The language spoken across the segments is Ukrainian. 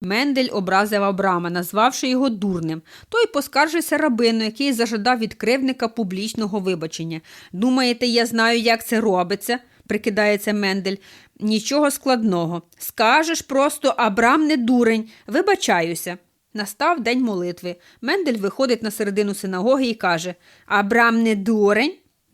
Мендель образив Абрама, назвавши його дурним. Той поскаржився рабину, який зажадав від кривника публічного вибачення. Думаєте, я знаю, як це робиться? прикидається Мендель. Нічого складного. Скажеш просто Абрам не дурень. Вибачаюся. Настав день молитви. Мендель виходить на середину синагоги і каже: Абрам не дурень.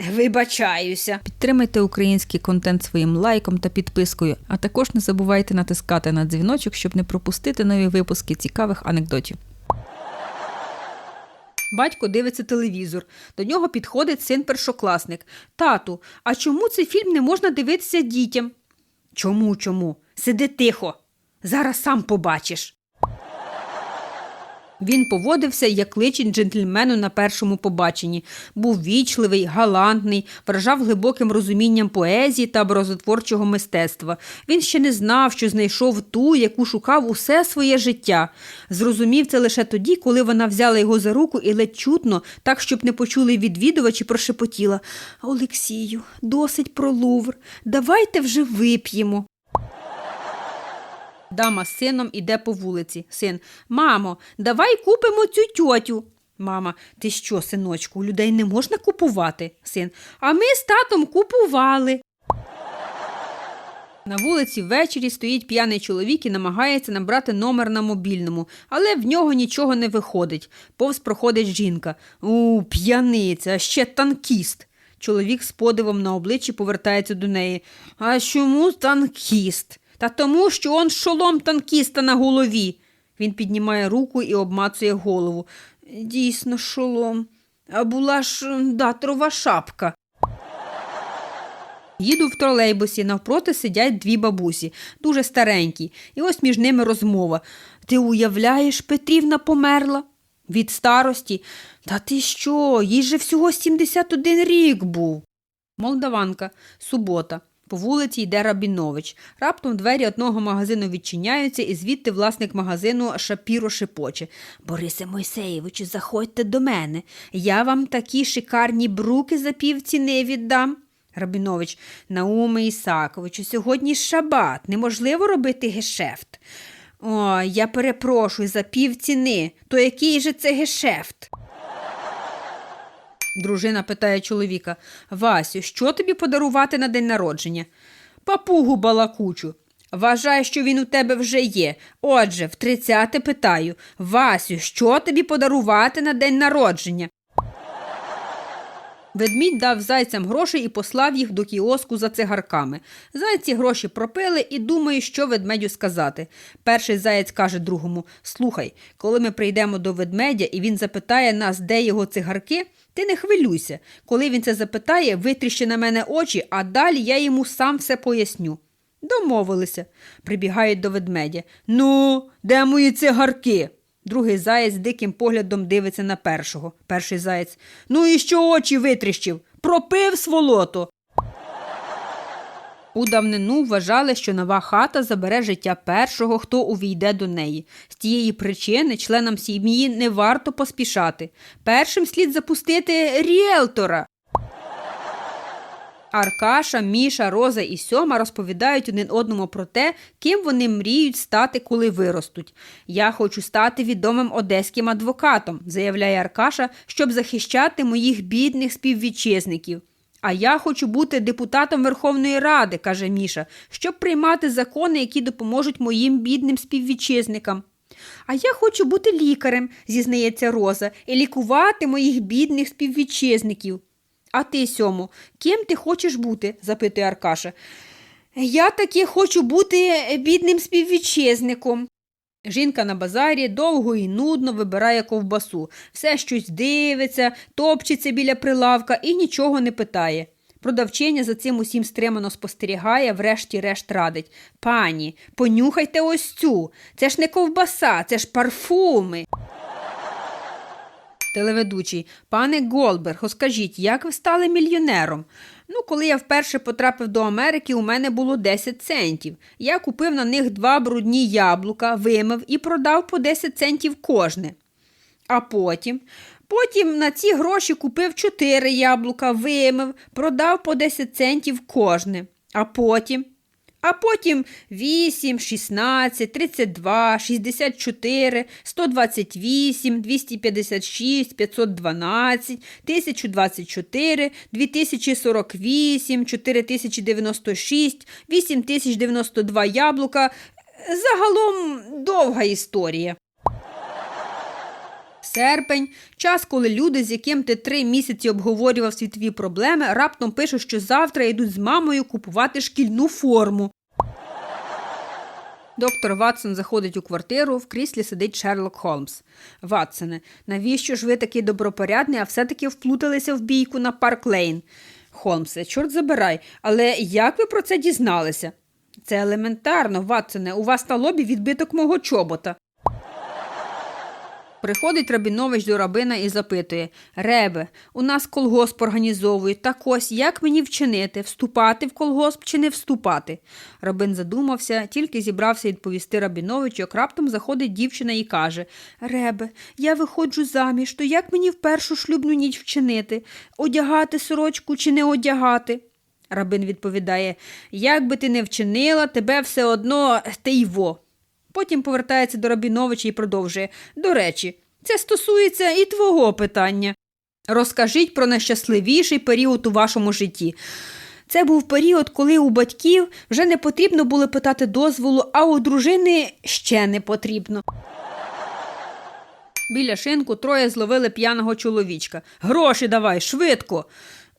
Вибачаюся. Підтримайте український контент своїм лайком та підпискою, а також не забувайте натискати на дзвіночок, щоб не пропустити нові випуски цікавих анекдотів. Батько дивиться телевізор. До нього підходить син першокласник. Тату, а чому цей фільм не можна дивитися дітям? Чому, чому? Сиди тихо. Зараз сам побачиш. Він поводився, як личить джентльмену на першому побаченні. Був вічливий, галантний, вражав глибоким розумінням поезії та образотворчого мистецтва. Він ще не знав, що знайшов ту, яку шукав усе своє життя. Зрозумів це лише тоді, коли вона взяла його за руку і ледь чутно, так, щоб не почули відвідувачі, прошепотіла Олексію, досить про Лувр. Давайте вже вип'ємо. Дама з сином іде по вулиці. Син. Мамо, давай купимо цю тьотю. Мама, ти що, синочку, людей не можна купувати? Син. А ми з татом купували. На вулиці ввечері стоїть п'яний чоловік і намагається набрати номер на мобільному, але в нього нічого не виходить. Повз проходить жінка. У, п'яниця, ще танкіст. Чоловік з подивом на обличчі повертається до неї. А чому танкіст? Та тому, що он шолом танкіста на голові. Він піднімає руку і обмацує голову. Дійсно, шолом. А була ж датрова шапка. Їду в тролейбусі, навпроти сидять дві бабусі, дуже старенькі, і ось між ними розмова. Ти уявляєш, Петрівна померла? Від старості? Та ти що? Їй же всього 71 рік був. Молдаванка, субота. По вулиці йде Рабінович. Раптом двері одного магазину відчиняються, і звідти власник магазину Шапіро шепоче. Борисе Мойсеєвичу, заходьте до мене. Я вам такі шикарні бруки за півціни віддам. Рабінович, Науме Ісаковичу, сьогодні шабат, неможливо робити гешефт. О, я перепрошую за півціни. То який же це гешефт? Дружина питає чоловіка Васю, що тобі подарувати на день народження? Папугу балакучу. Вважаю, що він у тебе вже є. Отже, в тридцяте питаю Васю, що тобі подарувати на день народження? Ведмідь дав зайцям грошей і послав їх до кіоску за цигарками. Зайці гроші пропили і думають, що ведмедю сказати. Перший заєць каже другому: Слухай, коли ми прийдемо до ведмедя і він запитає нас, де його цигарки, ти не хвилюйся. Коли він це запитає, витріщи на мене очі, а далі я йому сам все поясню. Домовилися. Прибігають до ведмедя. Ну, де мої цигарки? Другий заєць диким поглядом дивиться на першого. Перший заєць. Ну і що очі витріщив? Пропив сволото. У давнину вважали, що нова хата забере життя першого, хто увійде до неї. З тієї причини членам сім'ї не варто поспішати. Першим слід запустити ріелтора. Аркаша, Міша, Роза і Сьома розповідають один одному про те, ким вони мріють стати, коли виростуть. Я хочу стати відомим одеським адвокатом, заявляє Аркаша, щоб захищати моїх бідних співвітчизників. А я хочу бути депутатом Верховної Ради, каже Міша, щоб приймати закони, які допоможуть моїм бідним співвітчизникам. А я хочу бути лікарем, зізнається Роза, і лікувати моїх бідних співвітчизників. А ти, Сьому, ким ти хочеш бути? запитує Аркаша. Я таки хочу бути бідним співвітчизником. Жінка на базарі довго і нудно вибирає ковбасу, все щось дивиться, топчеться біля прилавка і нічого не питає. Продавчиня за цим усім стримано спостерігає, врешті-решт радить. Пані, понюхайте ось цю. Це ж не ковбаса, це ж парфуми. Телеведучий, пане Голберг, скажіть, як ви стали мільйонером? Ну, коли я вперше потрапив до Америки, у мене було 10 центів. Я купив на них два брудні яблука, вимив і продав по 10 центів кожне. А потім, потім на ці гроші купив 4 яблука, вимив, продав по 10 центів кожне. А потім. А потім 8, 16, 32, 64, 128, 256, 512, 1024, 2048, 4096, 8092 яблука. Загалом довга історія. Серпень час, коли люди, з яким ти три місяці обговорював світові проблеми, раптом пишуть, що завтра йдуть з мамою купувати шкільну форму. Доктор Ватсон заходить у квартиру, в кріслі сидить Шерлок Холмс. Ватсоне, навіщо ж ви такий добропорядний, а все-таки вплуталися в бійку на Парк Лейн? Холмсе, чорт забирай, але як ви про це дізналися? Це елементарно, Ватсоне, у вас на лобі відбиток мого чобота. Приходить Рабінович до рабина і запитує Ребе, у нас колгосп організовують. Так ось як мені вчинити, вступати в колгосп чи не вступати? Рабин задумався, тільки зібрався відповісти Рабіновичу, як раптом заходить дівчина і каже Ребе, я виходжу заміж, то як мені в першу шлюбну ніч вчинити? Одягати сорочку чи не одягати? Рабин відповідає Як би ти не вчинила, тебе все одно те й во. Потім повертається до Рабіновича і продовжує. До речі, це стосується і твого питання. Розкажіть про найщасливіший період у вашому житті. Це був період, коли у батьків вже не потрібно було питати дозволу, а у дружини ще не потрібно. Біля шинку троє зловили п'яного чоловічка. Гроші давай, швидко.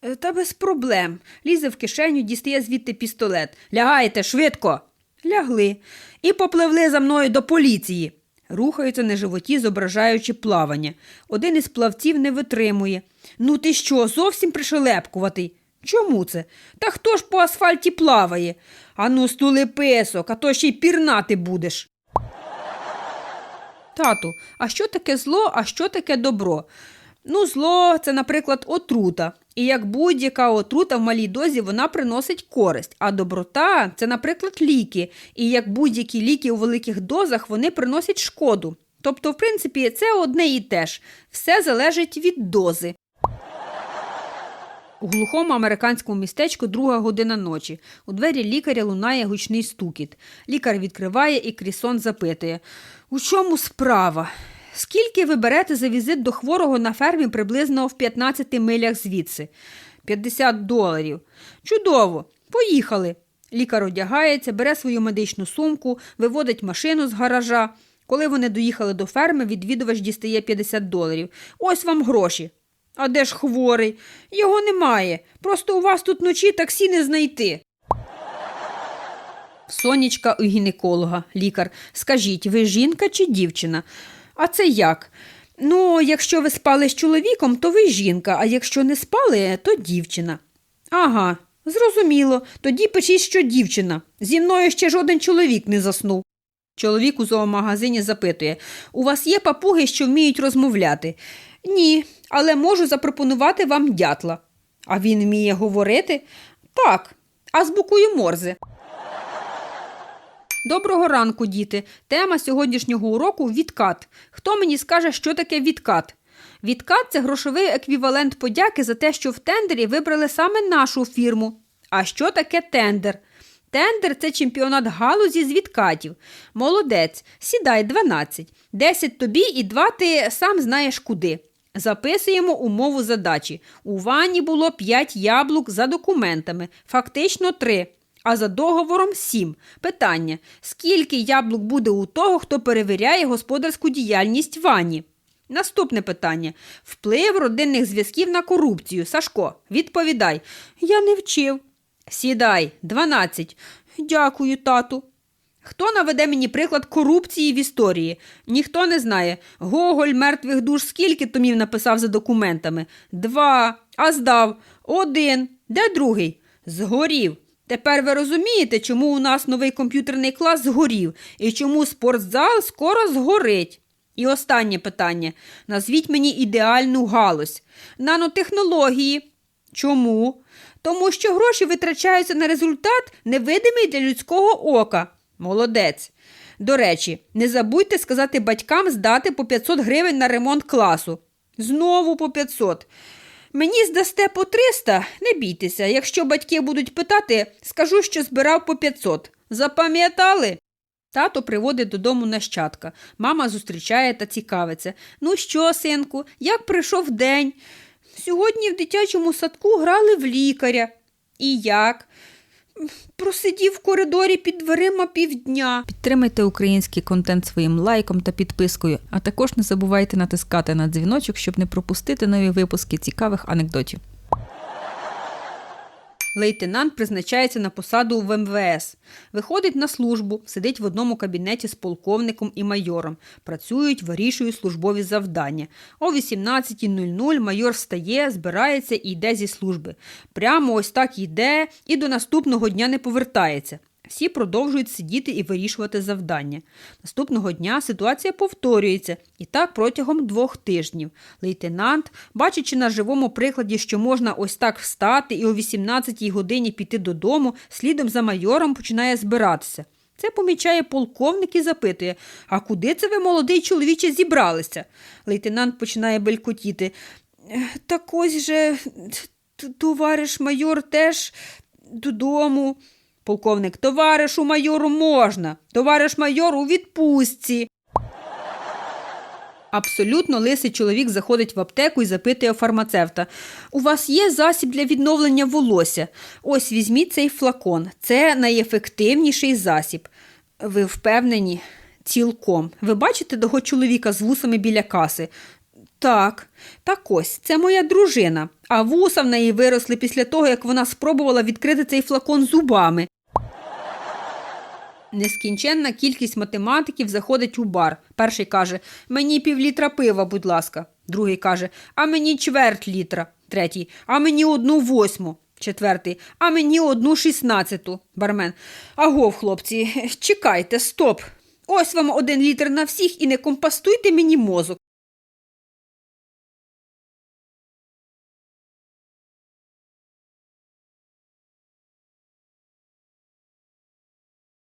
«Е, Та без проблем. Лізе в кишеню, дістає звідти пістолет. Лягайте, швидко. Лягли і попливли за мною до поліції. Рухаються на животі, зображаючи плавання. Один із плавців не витримує. Ну ти що, зовсім пришелепкуватий? Чому це? Та хто ж по асфальті плаває? Ану, стули писок, а то ще й пірнати будеш. Тату, а що таке зло, а що таке добро? Ну, зло це, наприклад, отрута. І як будь-яка отрута в малій дозі вона приносить користь. А доброта це, наприклад, ліки. І як будь-які ліки у великих дозах вони приносять шкоду. Тобто, в принципі, це одне і те ж. Все залежить від дози. У глухому американському містечку друга година ночі. У двері лікаря лунає гучний стукіт. Лікар відкриває і Крісон запитує: У чому справа? Скільки ви берете за візит до хворого на фермі приблизно в 15 милях звідси? 50 доларів. Чудово. Поїхали. Лікар одягається, бере свою медичну сумку, виводить машину з гаража. Коли вони доїхали до ферми, відвідувач дістає 50 доларів. Ось вам гроші. А де ж хворий? Його немає. Просто у вас тут вночі таксі не знайти. Сонечка у гінеколога, лікар. Скажіть, ви жінка чи дівчина? А це як? Ну, якщо ви спали з чоловіком, то ви жінка, а якщо не спали, то дівчина. Ага, зрозуміло. Тоді пишіть, що дівчина. Зі мною ще жоден чоловік не заснув. Чоловік у зоомагазині запитує У вас є папуги, що вміють розмовляти? Ні, але можу запропонувати вам дятла. А він вміє говорити? Так, азбукою морзе. Доброго ранку, діти. Тема сьогоднішнього уроку відкат. Хто мені скаже, що таке відкат? Відкат це грошовий еквівалент подяки за те, що в тендері вибрали саме нашу фірму. А що таке тендер? Тендер це чемпіонат галузі з відкатів. Молодець, сідай 12. 10 тобі і 2 ти сам знаєш куди. Записуємо умову задачі. У ванні було 5 яблук за документами, фактично 3. А за договором 7. Питання: скільки яблук буде у того, хто перевіряє господарську діяльність вані? Наступне питання: вплив родинних зв'язків на корупцію. Сашко, відповідай. Я не вчив. Сідай, 12. Дякую, тату. Хто наведе мені приклад корупції в історії? Ніхто не знає. Гоголь мертвих душ скільки томів написав за документами? Два. А здав. Один. Де другий? Згорів. Тепер ви розумієте, чому у нас новий комп'ютерний клас згорів і чому спортзал скоро згорить. І останнє питання. Назвіть мені ідеальну галузь. Нанотехнології. Чому? Тому що гроші витрачаються на результат, невидимий для людського ока. Молодець. До речі, не забудьте сказати батькам здати по 500 гривень на ремонт класу. Знову по 500. Мені здасте по 300, не бійтеся. Якщо батьки будуть питати, скажу, що збирав по 500. Запам'ятали? Тато приводить додому нащадка. Мама зустрічає та цікавиться. Ну що, синку, як прийшов день? Сьогодні в дитячому садку грали в лікаря. І як? Просидів в коридорі під дверима півдня. Підтримайте український контент своїм лайком та підпискою, а також не забувайте натискати на дзвіночок, щоб не пропустити нові випуски цікавих анекдотів. Лейтенант призначається на посаду в МВС. Виходить на службу, сидить в одному кабінеті з полковником і майором. Працюють, вирішують службові завдання. О 18.00 майор встає, збирається і йде зі служби. Прямо ось так йде і до наступного дня не повертається. Всі продовжують сидіти і вирішувати завдання. Наступного дня ситуація повторюється, і так протягом двох тижнів. Лейтенант, бачачи на живому прикладі, що можна ось так встати і о 18-й годині піти додому, слідом за майором починає збиратися. Це помічає полковник і запитує: А куди це ви, молодий чоловіче, зібралися? Лейтенант починає белькотіти. «Е, Так ось же, товариш майор теж додому. Полковник, товаришу майору можна. Товариш майор у відпустці. Абсолютно лисий чоловік заходить в аптеку і запитує фармацевта: У вас є засіб для відновлення волосся? Ось візьміть цей флакон. Це найефективніший засіб. Ви впевнені? Цілком. Ви бачите того чоловіка з вусами біля каси? Так, так ось, це моя дружина, а вуса в неї виросли після того, як вона спробувала відкрити цей флакон зубами. Нескінченна кількість математиків заходить у бар. Перший каже: Мені півлітра пива, будь ласка. Другий каже: А мені чверть літра. Третій, а мені одну восьму. Четвертий, а мені одну шістнадцяту. Бармен. Агов, хлопці, чекайте, стоп. Ось вам один літр на всіх і не компастуйте мені мозок.